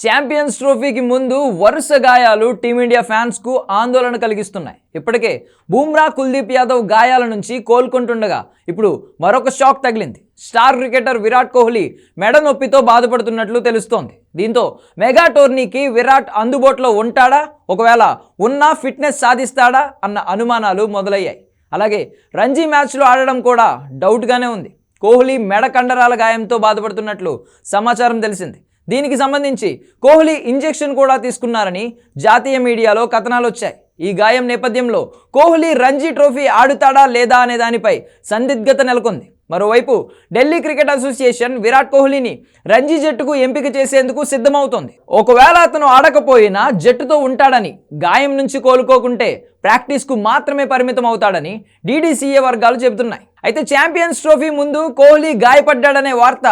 Champions ట్రోఫీకి ముందు వరుస గాయాలు టీమిండియా ఫ్యాన్స్కు ఆందోళన కలిగిస్తున్నాయి. ఇప్పటికే బూమ్రా కుల్దీప్ యాదవ్ గాయాల నుంచి కోలుకుంటుండగా ఇప్పుడు మరొక షాక్ తగిలింది. స్టార్ క్రికెటర్ విరాట్ కోహ్లీ మెడ నొప్పితో బాధపడుతున్నట్లు తెలుస్తోంది. దీంతో మెగా టోర్నీకి విరాట్ అందుబాటులో ఉంటాడా? ఒకవేళ ఉన్నా ఫిట్నెస్ సాధిస్తాడా? అన్న అనుమానాలు మొదలయ్యాయి. అలాగే రంజీ మ్యాచ్లో ఆడడం కూడా డౌట్గానే ఉంది. కోహ్లీ మెడ కండరాల గాయంతో బాధపడుతున్నట్లు సమాచారం తెలిసింది. దీనికి సంబంధించి కోహ్లీ ఇంజెక్షన్ కూడా తీసుకున్నారని జాతీయ మీడియాలో కథనాలు వచ్చాయి. ఈ గాయం నేపథ్యంలో కోహ్లీ రంజీ ట్రోఫీ ఆడుతాడా లేదా అనే దానిపై సందిగ్ధత నెలకొంది. మరోవైపు ఢిల్లీ క్రికెట్ అసోసియేషన్ విరాట్ కోహ్లీని రంజీ జట్టుకు ఎంపిక చేసేందుకు సిద్ధమవుతోంది. ఒకవేళ అతను ఆడకపోయినా జట్టుతో ఉంటాడని గాయం నుంచి కోలుకోకుంటే ప్రాక్టీస్కు మాత్రమే పరిమితం అవుతాడని డీడీసీఏ వర్గాలు చెబుతున్నాయి. అయితే ఛాంపియన్స్ ట్రోఫీ ముందు కోహ్లీ గాయపడ్డాడనే వార్త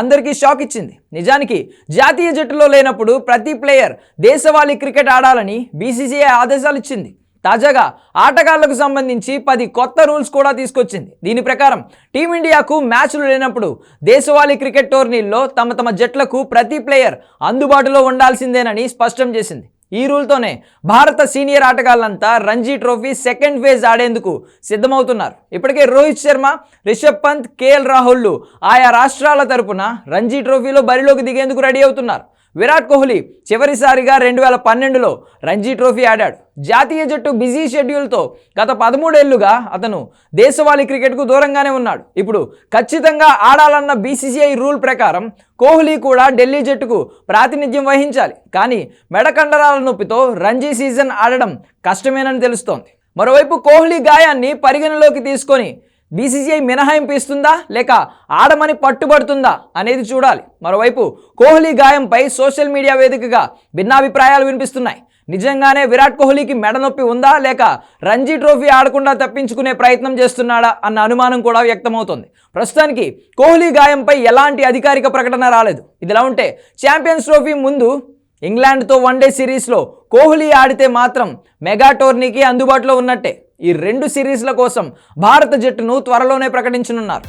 అందరికీ షాక్ ఇచ్చింది. నిజానికి జాతీయ జట్టులో లేనప్పుడు ప్రతి ప్లేయర్ దేశవాళీ క్రికెట్ ఆడాలని బీసీసీఐ ఆదేశాలు ఇచ్చింది. తాజాగా ఆటగాళ్ళకు సంబంధించి పది కొత్త రూల్స్ కూడా తీసుకొచ్చింది. దీని ప్రకారం టీమిండియాకు మ్యాచ్లు లేనప్పుడు దేశవాళీ క్రికెట్ టోర్నీల్లో తమ తమ జట్లకు ప్రతి ప్లేయర్ అందుబాటులో ఉండాల్సిందేనని స్పష్టం చేసింది. ఈ రూల్తోనే భారత సీనియర్ ఆటగాళ్ళంతా రంజీ ట్రోఫీ సెకండ్ ఫేజ్ ఆడేందుకు సిద్ధమవుతున్నారు. ఇప్పటికే రోహిత్ శర్మ రిషబ్ పంత్ కేఎల్ రాహుల్లు ఆయా రాష్ట్రాల తరపున రంజీ ట్రోఫీలో బరిలోకి దిగేందుకు రెడీ అవుతున్నారు. విరాట్ కోహ్లీ చివరిసారిగా రెండు వేల పన్నెండులో రంజీ ట్రోఫీ ఆడాడు. జాతీయ జట్టు బిజీ షెడ్యూల్తో గత పదమూడేళ్ళుగా అతను దేశవాళీ క్రికెట్కు దూరంగానే ఉన్నాడు. ఇప్పుడు ఖచ్చితంగా ఆడాలన్న బీసీసీఐ రూల్ ప్రకారం కోహ్లీ కూడా ఢిల్లీ జట్టుకు ప్రాతినిధ్యం వహించాలి. కానీ మెడకండరాల నొప్పితో రంజీ సీజన్ ఆడడం కష్టమేనని తెలుస్తోంది. మరోవైపు కోహ్లీ గాయాన్ని పరిగణలోకి తీసుకొని బీసీసీఐ మినహాయింపు ఇస్తుందా లేక ఆడమని పట్టుబడుతుందా అనేది చూడాలి. మరోవైపు కోహ్లీ గాయంపై సోషల్ మీడియా వేదికగా భిన్నాభిప్రాయాలు వినిపిస్తున్నాయి. నిజంగానే విరాట్ కోహ్లీకి మెడ నొప్పి ఉందా లేక రంజీ ట్రోఫీ ఆడకుండా తప్పించుకునే ప్రయత్నం చేస్తున్నాడా అన్న అనుమానం కూడా వ్యక్తమవుతోంది. ప్రస్తుతానికి కోహ్లీ గాయంపై ఎలాంటి అధికారిక ప్రకటన రాలేదు. ఇదిలా ఉంటే ఛాంపియన్స్ ట్రోఫీ ముందు ఇంగ్లాండ్తో వన్డే సిరీస్లో కోహ్లీ ఆడితే మాత్రం మెగా టోర్నీకి అందుబాటులో ఉన్నట్టే. ఈ రెండు సిరీస్ల కోసం భారత జట్టును త్వరలోనే ప్రకటించనున్నారు.